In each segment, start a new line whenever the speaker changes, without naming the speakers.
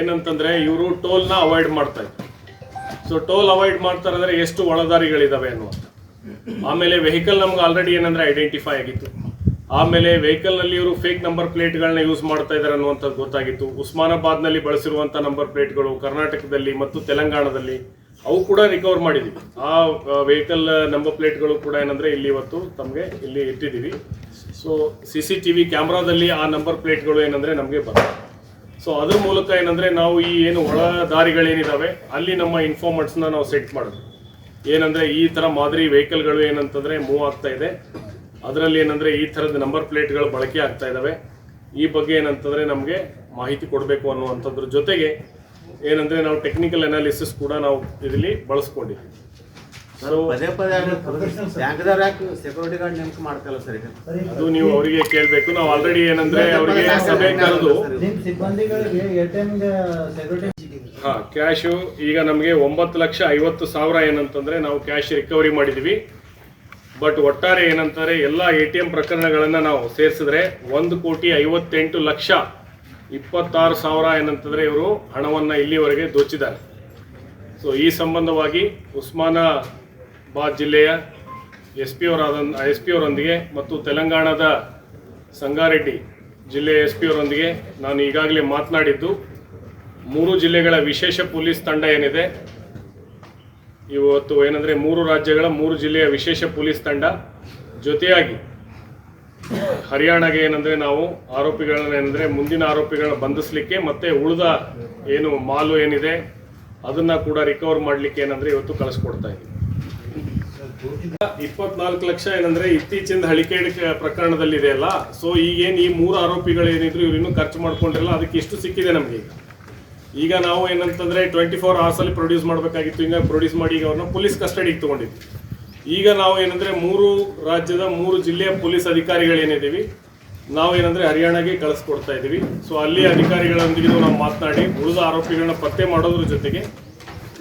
ಏನಂತಂದ್ರೆ ಇವರು ನ ಅವಾಯ್ಡ್ ಮಾಡ್ತಾ ಇದ್ರು. ಸೊ ಟೋಲ್ ಅವಾಯ್ಡ್ ಮಾಡ್ತಾರೆ ಅಂದ್ರೆ ಎಷ್ಟು ಒಳದಾರಿಗಳಿದಾವೆ ಅನ್ನುವಂಥ ಆಮೇಲೆ ವೆಹಿಕಲ್ ನಮ್ಗೆ ಆಲ್ರೆಡಿ ಏನಂದ್ರೆ ಐಡೆಂಟಿಫೈ ಆಗಿತ್ತು. ಆಮೇಲೆ ವೆಹಿಕಲ್ನಲ್ಲಿ ಇವರು ಫೇಕ್ ನಂಬರ್ ಪ್ಲೇಟ್ಗಳನ್ನ ಯೂಸ್ ಮಾಡ್ತಾ ಇದ್ದಾರೆ ಅನ್ನುವಂಥದ್ದು ಗೊತ್ತಾಗಿತ್ತು. ಉಸ್ಮಾನಾಬಾದ್ನಲ್ಲಿ ಬಳಸಿರುವಂತ ನಂಬರ್ ಪ್ಲೇಟ್ಗಳು ಕರ್ನಾಟಕದಲ್ಲಿ ಮತ್ತು ತೆಲಂಗಾಣದಲ್ಲಿ, ಅವು ಕೂಡ ರಿಕವರ್ ಮಾಡಿದೀವಿ. ಆ ವೆಹಿಕಲ್ ನಂಬರ್ ಪ್ಲೇಟ್ಗಳು ಕೂಡ ಏನಂದ್ರೆ ಇಲ್ಲಿ ಇವತ್ತು ತಮಗೆ ಇಲ್ಲಿ ಇಟ್ಟಿದ್ದೀವಿ so C C T V ಕ್ಯಾಮ್ರಾದಲ್ಲಿ ಆ ನಂಬರ್ ಪ್ಲೇಟ್ಗಳು ಏನಂದ್ರೆ ನಮಗೆ ಬರ್ತವೆ. ಸೊ ಅದ್ರ ಮೂಲಕ ಏನಂದ್ರೆ ನಾವು ಈ ಏನು ಒಳ ದಾರಿಗಳೇನಿದಾವೆ, ಅಲ್ಲಿ ನಮ್ಮ ಇನ್ಫಾರ್ಮೆಂಟ್ಸ್ನ ನಾವು ಸೆಟ್ ಮಾಡೋದು. ಏನಂದ್ರೆ ಈ ತರ ಮಾದರಿ ವೆಹಿಕಲ್ಗಳು ಏನಂತಂದ್ರೆ ಮೂವ್ ಆಗ್ತಾ ಇದೆ. ಅದರಲ್ಲಿ ಏನಂದ್ರೆ ಈ ಥರದ ನಂಬರ್ ಪ್ಲೇಟ್ಗಳು ಬಳಕೆ ಆಗ್ತಾ ಇದಾವೆ. ಈ ಬಗ್ಗೆ ಏನಂತಂದ್ರೆ ನಮಗೆ ಮಾಹಿತಿ ಕೊಡಬೇಕು ಅನ್ನುವಂಥದ್ರ ಜೊತೆಗೆ ಏನಂದ್ರೆ ನಾವು ಟೆಕ್ನಿಕಲ್ ಅನಾಲಿಸಿಸ್ ಕೂಡ ನಾವು ಇದರಲ್ಲಿ ಬಳಸ್ಕೊಂಡಿದ್ದೀವಿ. ಸೊ
ಪದೇ ಪದೇ ಬ್ಯಾಂಕ್ದವ್ರು ಯಾಕೆ ಸೆಕ್ಯೂರಿಟಿ ಗಾರ್ಡ್ ನೇಮಕ ಮಾಡ್ತಲ್ಲ ಸರ್ ಈಗ?
ಅದು ನೀವು ಅವರಿಗೆ ಕೇಳಬೇಕು. ನಾವು ಆಲ್ರೆಡಿ ಏನಂದ್ರೆ ಅವರಿಗೆ ಸಭೆ ಕರೆದು
ಸಿಬ್ಬಂದಿಗಳಿಗೆ ಸೆಕ್ಯೂರಿಟಿ
ಹಾ ಕ್ಯಾಶು ಈಗ ನಮಗೆ ಒಂಬತ್ತು ಲಕ್ಷ ಐವತ್ತು ಸಾವಿರ ಏನಂತಂದ್ರೆ ನಾವು ಕ್ಯಾಶ್ ರಿಕವರಿ ಮಾಡಿದೀವಿ. ಬಟ್ ಒಟ್ಟಾರೆ ಏನಂತಾರೆ ಎಲ್ಲ ಎ ಟಿ ಎಂ ಪ್ರಕರಣಗಳನ್ನು ನಾವು ಸೇರಿಸಿದ್ರೆ ಒಂದು ಕೋಟಿ ಐವತ್ತೆಂಟು ಲಕ್ಷ ಇಪ್ಪತ್ತಾರು ಸಾವಿರ ಏನಂತಂದ್ರೆ ಇವರು ಹಣವನ್ನು ಇಲ್ಲಿವರೆಗೆ ದೋಚಿದ್ದಾರೆ. ಸೊ ಈ ಸಂಬಂಧವಾಗಿ ಉಸ್ಮಾನಾಬಾದ್ ಜಿಲ್ಲೆಯ ಎಸ್ ಪಿ ಅವರಾದ ಎಸ್ ಪಿ ಅವರೊಂದಿಗೆ ಮತ್ತು ತೆಲಂಗಾಣದ ಸಂಗಾರೆಡ್ಡಿ ಜಿಲ್ಲೆಯ ಎಸ್ ಪಿ ಅವರೊಂದಿಗೆ ನಾನು ಈಗಾಗಲೇ ಮಾತನಾಡಿದ್ದು, ಮೂರು ಜಿಲ್ಲೆಗಳ ವಿಶೇಷ ಪೊಲೀಸ್ ತಂಡ ಏನಿದೆ ಇವತ್ತು ಏನಂದರೆ ಮೂರು ರಾಜ್ಯಗಳ ಮೂರು ಜಿಲ್ಲೆಯ ವಿಶೇಷ ಪೊಲೀಸ್ ತಂಡ. ಜೊತೆಯಾಗಿ ಹರಿಯಾಣಗೆ ಏನಂದರೆ ನಾವು ಆರೋಪಿಗಳನ್ನ ಏನಂದರೆ ಮುಂದಿನ ಆರೋಪಿಗಳನ್ನ ಬಂಧಿಸಲಿಕ್ಕೆ ಮತ್ತು ಉಳಿದ ಏನು ಮಾಲು ಏನಿದೆ, ಅದನ್ನು ಕೂಡ ರಿಕವರ್ ಮಾಡಲಿಕ್ಕೆ ಏನಂದರೆ ಇವತ್ತು ಕಳಿಸ್ಕೊಡ್ತಾ ಇದ್ದೀವಿ. ಇಪ್ಪತ್ನಾಲ್ಕು ಲಕ್ಷ ಏನಂದ್ರೆ ಇತ್ತೀಚಿನ ಹಳಿಕೇಡ್ ಪ್ರಕರಣದಲ್ಲಿ ಇದೆ ಅಲ್ಲ. ಸೊ ಈಗೇನು ಈ ಮೂರು ಆರೋಪಿಗಳು ಏನಿದ್ರು ಇವ್ರು ಖರ್ಚು ಮಾಡ್ಕೊಂಡಿರಲ್ಲ, ಅದಕ್ಕೆ ಇಷ್ಟು ಸಿಕ್ಕಿದೆ ನಮಗೆ ಈಗ. ಈಗ ನಾವು ಏನಂತಂದ್ರೆ ಟ್ವೆಂಟಿ ಫೋರ್ ಅವರ್ಸ್ ಅಲ್ಲಿ ಪ್ರೊಡ್ಯೂಸ್ ಮಾಡಬೇಕಾಗಿತ್ತು, ಈಗ ಪ್ರೊಡ್ಯೂಸ್ ಮಾಡಿ ಈಗ ಅವ್ರನ್ನ ಪೊಲೀಸ್ ಕಸ್ಟಡಿಗೆ ತಗೊಂಡಿದ್ವಿ. ಈಗ ನಾವು ಏನಂದ್ರೆ ಮೂರು ರಾಜ್ಯದ ಮೂರು ಜಿಲ್ಲೆಯ ಪೊಲೀಸ್ ಅಧಿಕಾರಿಗಳೇನಿದ್ದೀವಿ, ನಾವು ಏನಂದ್ರೆ ಹರಿಯಾಣಗೆ ಕಳಿಸ್ಕೊಡ್ತಾ ಇದ್ದೀವಿ. ಸೊ ಅಲ್ಲಿ ಅಧಿಕಾರಿಗಳೊಂದಿಗೆ ನಾವು ಮಾತನಾಡಿ, ಉಳಿದ ಆರೋಪಿಗಳನ್ನ ಪತ್ತೆ ಮಾಡೋದ್ರ ಜೊತೆಗೆ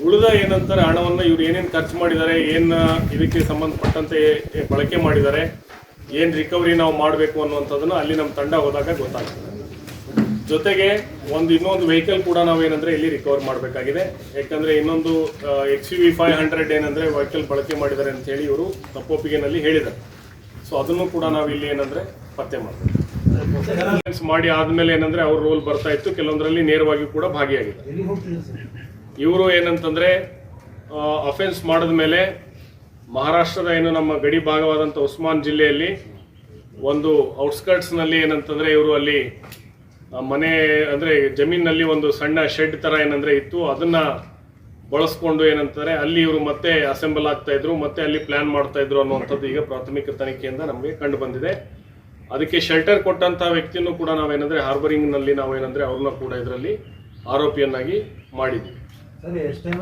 ಉಳಿದ ಏನಂತಾರೆ, ಹಣವನ್ನು ಇವ್ರು ಏನೇನು ಖರ್ಚು ಮಾಡಿದ್ದಾರೆ, ಏನು, ಇದಕ್ಕೆ ಸಂಬಂಧಪಟ್ಟಂತೆ ಬಳಕೆ ಮಾಡಿದ್ದಾರೆ, ಏನು ರಿಕವರಿ ನಾವು ಮಾಡಬೇಕು ಅನ್ನುವಂಥದ್ದನ್ನು ಅಲ್ಲಿ ನಮ್ಮ ತಂಡ ಹೋದಾಗ ಗೊತ್ತಾಗ್ತದೆ. ಜೊತೆಗೆ ಒಂದು ಇನ್ನೊಂದು ವೆಹಿಕಲ್ ಕೂಡ ನಾವೇನಂದ್ರೆ ಇಲ್ಲಿ ರಿಕವರ್ ಮಾಡಬೇಕಾಗಿದೆ. ಯಾಕಂದ್ರೆ ಇನ್ನೊಂದು X U V five hundred ಏನಂದ್ರೆ ವೆಹಿಕಲ್ ಬಳಕೆ ಮಾಡಿದ್ದಾರೆ ಅಂತ ಹೇಳಿ ಇವರು ತಪ್ಪೊಪ್ಪಿಗೆನಲ್ಲಿ ಹೇಳಿದ್ದಾರೆ. ಸೊ ಅದನ್ನು ಕೂಡ ನಾವು ಇಲ್ಲಿ ಏನಂದ್ರೆ ಪತ್ತೆ ಮಾಡಬೇಕು. ಮಾಡಿ ಆದ್ಮೇಲೆ ಏನಂದ್ರೆ ಅವ್ರ ರೋಲ್ ಬರ್ತಾ ಇತ್ತು, ಕೆಲವೊಂದರಲ್ಲಿ ನೇರವಾಗಿ ಕೂಡ ಭಾಗಿಯಾಗಿದೆ. ಇವರು ಏನಂತಂದ್ರೆ ಅಫೆನ್ಸ್ ಮಾಡಿದ ಮೇಲೆ ಮಹಾರಾಷ್ಟ್ರದ ಏನು ನಮ್ಮ ಗಡಿ ಭಾಗವಾದಂಥ ಉಸ್ಮಾನ್ ಜಿಲ್ಲೆಯಲ್ಲಿ ಒಂದು ಔಟ್ಸ್ಕರ್ಟ್ಸ್ನಲ್ಲಿ ಏನಂತಂದ್ರೆ ಇವರು ಅಲ್ಲಿ ಮನೆ, ಅಂದ್ರೆ ಜಮೀನಲ್ಲಿ ಒಂದು ಸಣ್ಣ ಶೆಡ್ ತರ ಏನಂದ್ರೆ ಇತ್ತು. ಅದನ್ನ ಬಳಸ್ಕೊಂಡು ಏನಂತಾರೆ, ಅಲ್ಲಿ ಇವರು ಮತ್ತೆ ಅಸೆಂಬಲ್ ಆಗ್ತಾ ಇದ್ರು, ಮತ್ತೆ ಅಲ್ಲಿ ಪ್ಲಾನ್ ಮಾಡ್ತಾ ಇದ್ರು ಅನ್ನುವಂಥದ್ದು ಈಗ ಪ್ರಾಥಮಿಕ ತನಿಖೆಯಿಂದ ನಮಗೆ ಕಂಡು ಬಂದಿದೆ. ಅದಕ್ಕೆ ಶೆಲ್ಟರ್ ಕೊಟ್ಟಂತಹ ವ್ಯಕ್ತಿನೂ ಕೂಡ ನಾವೇನಂದ್ರೆ ಹಾರ್ಬರಿಂಗ್ನಲ್ಲಿ ನಾವೇನಂದ್ರೆ ಅವ್ರನ್ನ ಕೂಡ ಇದರಲ್ಲಿ ಆರೋಪಿಯನ್ನಾಗಿ ಮಾಡಿದ್ವಿ.
ಸರ್ ಎಷ್ಟು ಟೈಮ್